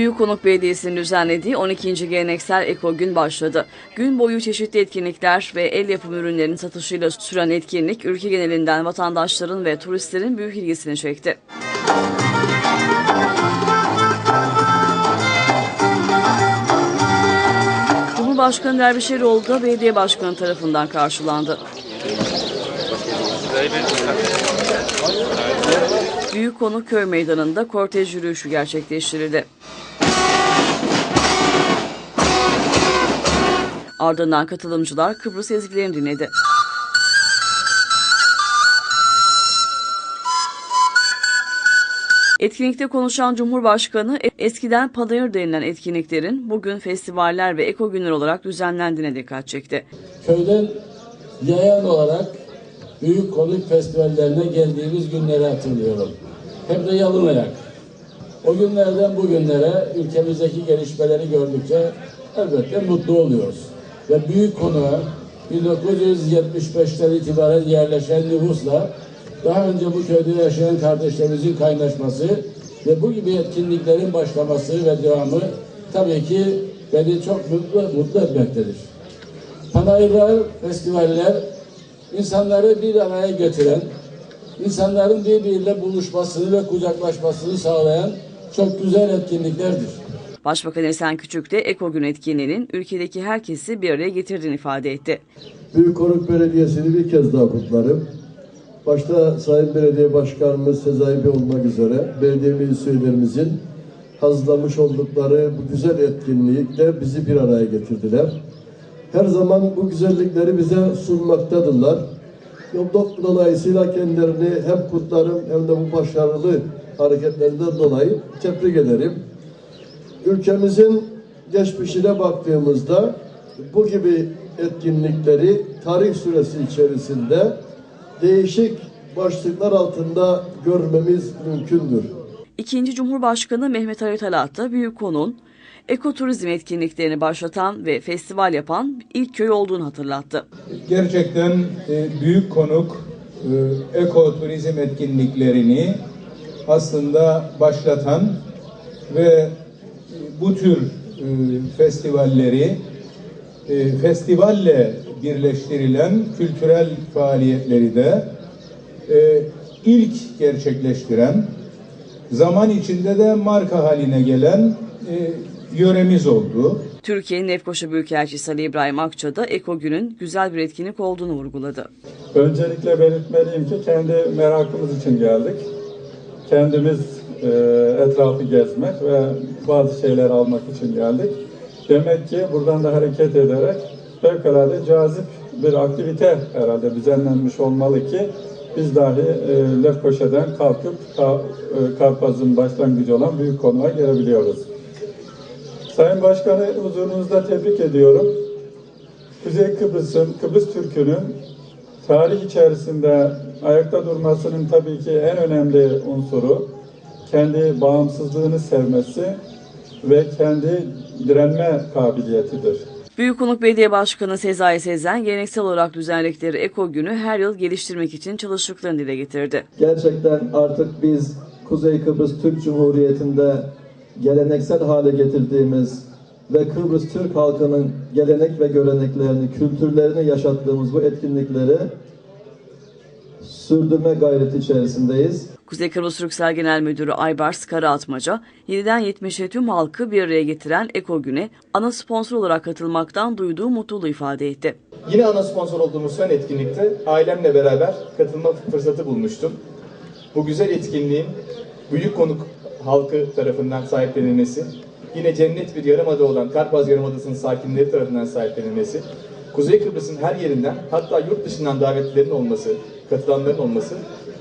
Büyükkonuk Belediyesi'nin düzenlediği 12. Geleneksel Eko Gün başladı. Gün boyu çeşitli etkinlikler ve el yapımı ürünlerin satışıyla süren etkinlik ülke genelinden vatandaşların ve turistlerin büyük ilgisini çekti. Cumhurbaşkanı Dervişeroğlu da belediye başkanı tarafından karşılandı. Büyükkonuk Köy Meydanı'nda kortej yürüyüşü gerçekleştirildi. Ardından katılımcılar Kıbrıs ezgilerini dinledi. Etkinlikte konuşan Cumhurbaşkanı eskiden panayır denilen etkinliklerin bugün festivaller ve eko günler olarak düzenlendiğine dikkat çekti. köyden yayan olarak büyük konuk festivallerine geldiğimiz günleri hatırlıyorum. Hem de yalın ayak. O günlerden bugünlere ülkemizdeki gelişmeleri gördükçe elbette mutlu oluyoruz. Ve büyük konuğa 1975'ten itibaren yerleşen nüfusla daha önce bu köyde yaşayan kardeşlerimizin kaynaşması ve bu gibi etkinliklerin başlaması ve devamı tabii ki beni çok mutlu, mutlu etmektedir. Panayırlar, festivaller insanları bir araya getiren, insanların birbiriyle buluşmasını ve kucaklaşmasını sağlayan çok güzel etkinliklerdir. Başbakan Esen Küçük de Eko Gün etkinliğinin ülkedeki herkesi bir araya getirdiğini ifade etti. Büyükkonuk Belediyesi'ni bir kez daha kutlarım. Başta Sayın Belediye Başkanımız Sezai Bey olmak üzere belediye meclis hazırlamış oldukları bu güzel etkinlikle bizi bir araya getirdiler. Her zaman bu güzellikleri bize sunmaktadırlar. Dolayısıyla kendilerini hem kutlarım hem de bu başarılı hareketlerinden dolayı tebrik ederim. Ülkemizin geçmişine baktığımızda bu gibi etkinlikleri tarih süresi içerisinde değişik başlıklar altında görmemiz mümkündür. İkinci Cumhurbaşkanı Mehmet Ali Talat da Büyükkonuk'un ekoturizm etkinliklerini başlatan ve festival yapan ilk köy olduğunu hatırlattı. Gerçekten e, büyük konuk e, ekoturizm etkinliklerini aslında başlatan ve bu tür e, festivalleri e, festivalle birleştirilen kültürel faaliyetleri de e, ilk gerçekleştiren zaman içinde de marka haline gelen e, yöremiz oldu. Türkiye'nin Lefkoşa Büyükelçisi Ali İbrahim Akça da Eko Gün'ün güzel bir etkinlik olduğunu vurguladı. Öncelikle belirtmeliyim ki kendi merakımız için geldik. Kendimiz e, etrafı gezmek ve bazı şeyler almak için geldik. Demek ki buradan da hareket ederek fevkalade cazip bir aktivite herhalde düzenlenmiş olmalı ki biz dahi e, Lefkoşa'dan kalkıp Ka, e, Karpaz'ın başlangıcı olan büyük konuğa gelebiliyoruz. Sayın Başkanı huzurunuzda tebrik ediyorum. Kuzey Kıbrıs'ın, Kıbrıs Türk'ünün tarih içerisinde ayakta durmasının tabii ki en önemli unsuru kendi bağımsızlığını sevmesi ve kendi direnme kabiliyetidir. Büyükkonuk Belediye Başkanı Sezai Sezen geleneksel olarak düzenledikleri Eko Günü her yıl geliştirmek için çalıştıklarını dile getirdi. Gerçekten artık biz Kuzey Kıbrıs Türk Cumhuriyeti'nde geleneksel hale getirdiğimiz ve Kıbrıs Türk halkının gelenek ve göreneklerini, kültürlerini yaşattığımız bu etkinlikleri sürdürme gayreti içerisindeyiz. Kuzey Kıbrıs Türksel Genel Müdürü Aybars Karaatmaca, 7'den 70'e tüm halkı bir araya getiren Eko Gün'e ana sponsor olarak katılmaktan duyduğu mutluluğu ifade etti. Yine ana sponsor olduğumuz son etkinlikte ailemle beraber katılma fırsatı bulmuştum. Bu güzel etkinliğin büyük konuk halkı tarafından sahiplenilmesi, yine cennet bir yarımada olan Karpaz Yarımadası'nın sakinleri tarafından sahiplenilmesi, Kuzey Kıbrıs'ın her yerinden hatta yurt dışından davetlilerin olması, katılanların olması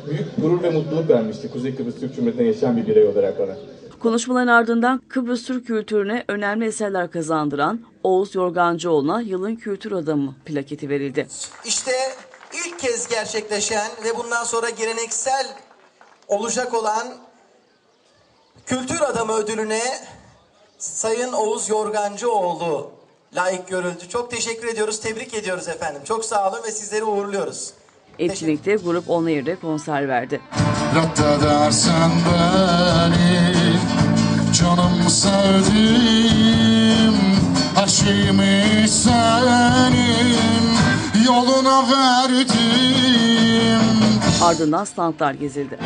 büyük gurur ve mutluluk vermişti Kuzey Kıbrıs Türk Cumhuriyeti'nde yaşayan bir birey olarak bana. Konuşmaların ardından Kıbrıs Türk kültürüne önemli eserler kazandıran Oğuz Yorgancıoğlu'na yılın kültür adamı plaketi verildi. İşte ilk kez gerçekleşen ve bundan sonra geleneksel olacak olan Kültür Adamı ödülüne Sayın Oğuz Yorgancıoğlu layık görüldü. Çok teşekkür ediyoruz, tebrik ediyoruz efendim. Çok sağ olun ve sizleri uğurluyoruz. Etkinlikte grup Onayır'da konser verdi. Ratta dersen beni, canım sevdim, her şeyimi senin, yoluna verdim. Ardından standlar gezildi.